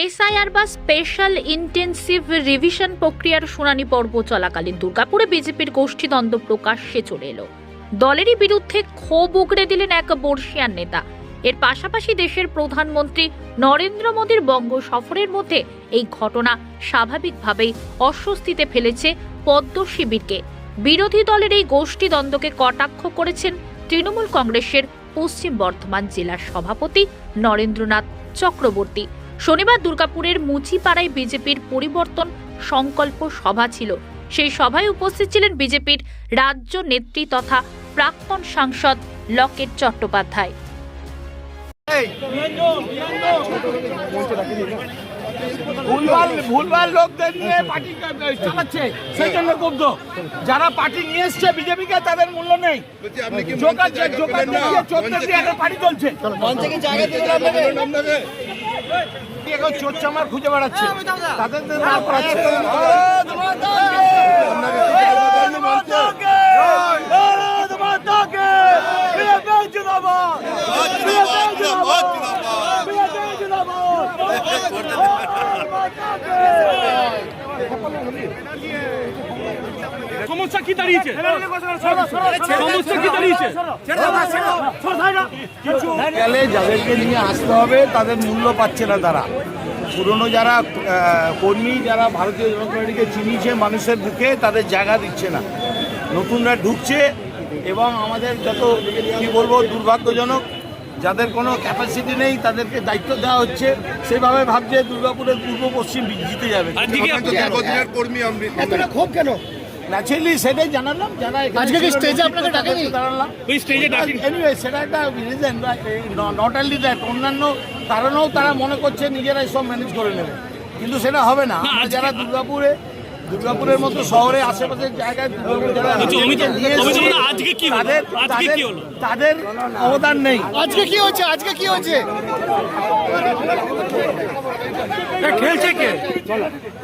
SIR বা special intensive revision প্রক্রিয়ার শুনানি পর্ব চলাকালীন দুর্গাপুরে বিজেপির গোষ্ঠীদ্বন্দ্ব প্রকাশ্যে চলে এলো। দলেরই বিরুদ্ধে ক্ষোভ উগড়ে দিলেন এক বর্ষিয়ান নেতা। এর পাশাপাশি দেশের প্রধানমন্ত্রী নরেন্দ্র মোদীর বঙ্গ সফরের মধ্যে এই ঘটনা স্বাভাবিকভাবেই অস্বস্তিতে ফেলেছে পদ্ম শিবিরকে। বিরোধী দলের এই গোষ্ঠীদ্বন্দ্বকে কটাক্ষ করেছেন তৃণমূল কংগ্রেসের পশ্চিম বর্ধমান জেলার সভাপতি নরেন্দ্রনাথ চক্রবর্তী। শনিবার দুর্গাপুরের মুচিপাড়ায় বিজেপির পরিবর্তন সংকল্প সভা ছিল। সেই সভায় উপস্থিত ছিলেন বিজেপির রাজ্য নেত্রী তথা প্রাক্তন সাংসদ লকেট চট্টোপাধ্যায়। ভুলভাল ভুলভাল লোকদের নিয়ে পার্টি চালাচ্ছে সেই জন্য ক্ষুব্ধ। যারা পার্টি নিয়ে এসছে বিজেপিকে তাদের মূল্য নেই। জোকার জোকার পার্টি চলছে। চোর চামার খুঁজে বেড়াচ্ছে তাদের না করাচ্ছে সমস্যা কি দাঁড়িয়েছে? সমস্যা কি দাঁড়িয়েছে? গেলে যাদেরকে নিয়ে আসতে হবে তাদের মূল্য পাচ্ছে না তারা। পুরনো যারা কর্মী যারা ভারতীয় জনতা পার্টিকে চিনিয়েছে মানুষের বুকে তাদের জায়গা দিচ্ছে না। নতুনরা ঢুকছে এবং আমাদের যত কি বলব দুর্ভাগ্যজনক যাদের কোনো ক্যাপাসিটি নেই তাদেরকে দায়িত্ব দেওয়া হচ্ছে। সেভাবে ভাবছে দুর্গাপুরের পূর্ব পশ্চিম জিতে যাবে। কর্মী আমি এতটা ক্ষোভ কেন? ন্যাচারালি সেটাই জানালাম যারা আজকে কি স্টেজে আপনাকে ডাকেনি? দাঁড়ালাম ওই স্টেজে ডাকি এনিওয়ে সেটা একটা রিজন নট অনলি দ্যাট অন্যান্য কারণেও তারা মনে করছে নিজেরাই সব ম্যানেজ করে নেবে। কিন্তু সেটা হবে না। যারা দুর্গাপুরে দুর্গাপুরের মতো শহরে আশেপাশের জায়গায় দা, আজকে কি তাদের তাদের কি হলো? তাদের অবদান নেই। আজকে কি হচ্ছে আজকে কি হচ্ছে খেলছে কে?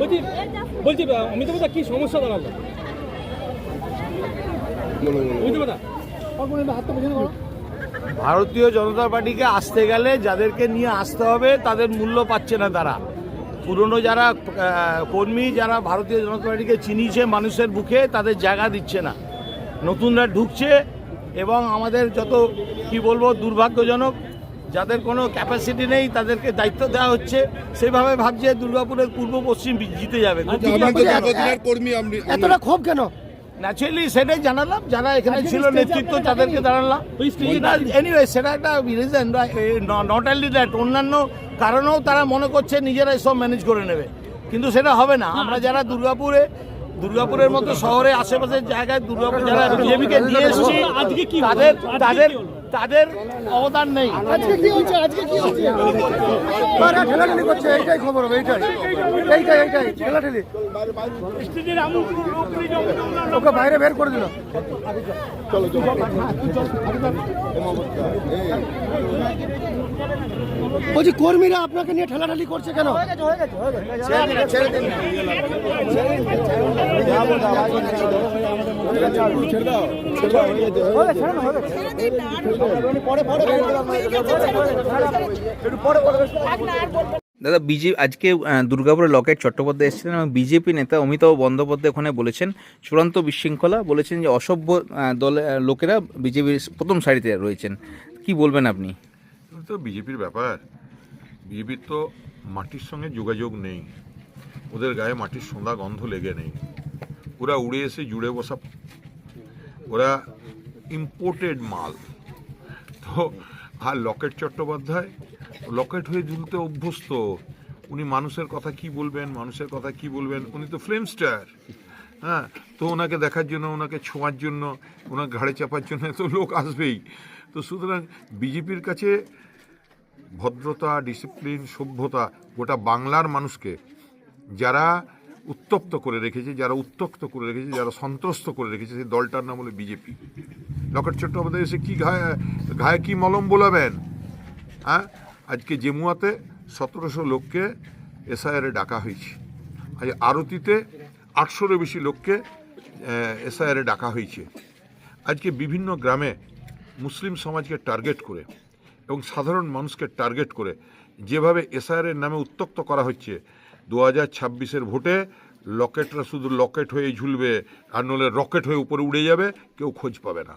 বলছি বলছি অমিতাভ দা কি সমস্যা দাঁড়াল? ভারতীয় জনতা পার্টিকে আসতে গেলে যাদেরকে নিয়ে আসতে হবে তাদের মূল্য পাচ্ছে না তারা। পুরনো যারা কর্মী যারা ভারতীয় জনতা পার্টিকে চিনিয়েছে মানুষের বুকে তাদের জায়গা দিচ্ছে না। নতুনরা ঢুকছে এবং আমাদের যত কি বলব দুর্ভাগ্যজনক যাদের কোনো ক্যাপাসিটি নেই তাদেরকে দায়িত্ব দেওয়া হচ্ছে। সেভাবে ভাবছে দুর্গাপুরের পূর্ব পশ্চিম জিতে যাবে। আমি এতটা ক্ষোভ কেন? ন্যাচারালি সেটাই জানালাম যারা এখানে ছিল নেতৃত্ব তাদেরকে জানালাম। এনিওয়ে সেটা একটা রিজন নট অনলি দ্যাট অন্যান্য কারণেও তারা মনে করছে নিজেরাই সব ম্যানেজ করে নেবে। কিন্তু সেটা হবে না। আমরা যারা দুর্গাপুরে দুর্গাপুরের মতো শহরে আশেপাশের জায়গায় দুর্গাপুর যারা বিজেপিকে নিয়ে এসেছি আজকে কি তাদের তাদের? তাদের অবদান নেই। আজকে কি হচ্ছে? আজকে কি হচ্ছে? তারা ঠেলাঠেলি করছে? এইটাই খবর হবে এইটাই। এইটাই এইটাই ঠেলাঠেলি। ওকে বাইরে বের করে দিল। বলছি কর্মীরা আপনাকে নিয়ে ঠেলাঠালি করছে কেন? দাদা বিজেপি আজকে দুর্গাপুরে লকেট চট্টোপাধ্যায় এসেছিলেন এবং বিজেপি নেতা অমিতাভ বন্দ্যোপাধ্যায় ওখানে বলেছেন চূড়ান্ত বিশৃঙ্খলা বলেছেন যে অসভ্য আহ, দলে লোকেরা বিজেপির প্রথম সারিতে রয়েছেন। কি বলবেন আপনি? তো বিজেপির ব্যাপার। বিজেপির তো মাটির সঙ্গে যোগাযোগ নেই। ওদের গায়ে মাটির সোঁদা গন্ধ লেগে নেই। ওরা উড়ে এসে জুড়ে বসা, ওরা ইম্পোর্টেড মাল। তো আর লকেট চট্টোপাধ্যায়, লকেট হয়ে ঝুলতে অভ্যস্ত, উনি মানুষের কথা কি বলবেন, মানুষের কথা কি বলবেন, উনি তো ফিল্ম স্টার হ্যাঁ তো ওনাকে দেখার জন্য, ওনাকে ছোঁয়ার জন্য ওনার ঘাড়ে চাপার জন্য তো লোক আসবেই। তো সুতরাং বিজেপির কাছে ভদ্রতা ডিসিপ্লিন সভ্যতা গোটা বাংলার মানুষকে যারা উত্তপ্ত করে রেখেছে, যারা উত্তক্ত করে রেখেছে, যারা সন্ত্রস্ত করে রেখেছে সেই দলটার নাম হলো বিজেপি লকেট চট্টোপাধ্যায় এসে কী ঘায়ে ঘায়ে কি মলম বোলাবেন? হ্যাঁ? আজকে জেমুয়াতে সতেরোশো লোককে এসআইআরে ডাকা হয়েছে। আজ আরতিতে আটশোরও বেশি লোককে এসআইআরে ডাকা হয়েছে। আজকে বিভিন্ন গ্রামে মুসলিম সমাজকে টার্গেট করে এবং সাধারণ মানুষকে টার্গেট করে যেভাবে এসআইআরের নামে উত্তক্ত করা হচ্ছে দু হাজার ছাব্বিশের ভোটে লকেটরা শুধু লকেট হয়ে ঝুলবে, আর নলে রকেট হয়ে উপরে উড়ে যাবে, কেউ খোঁজ পাবে না।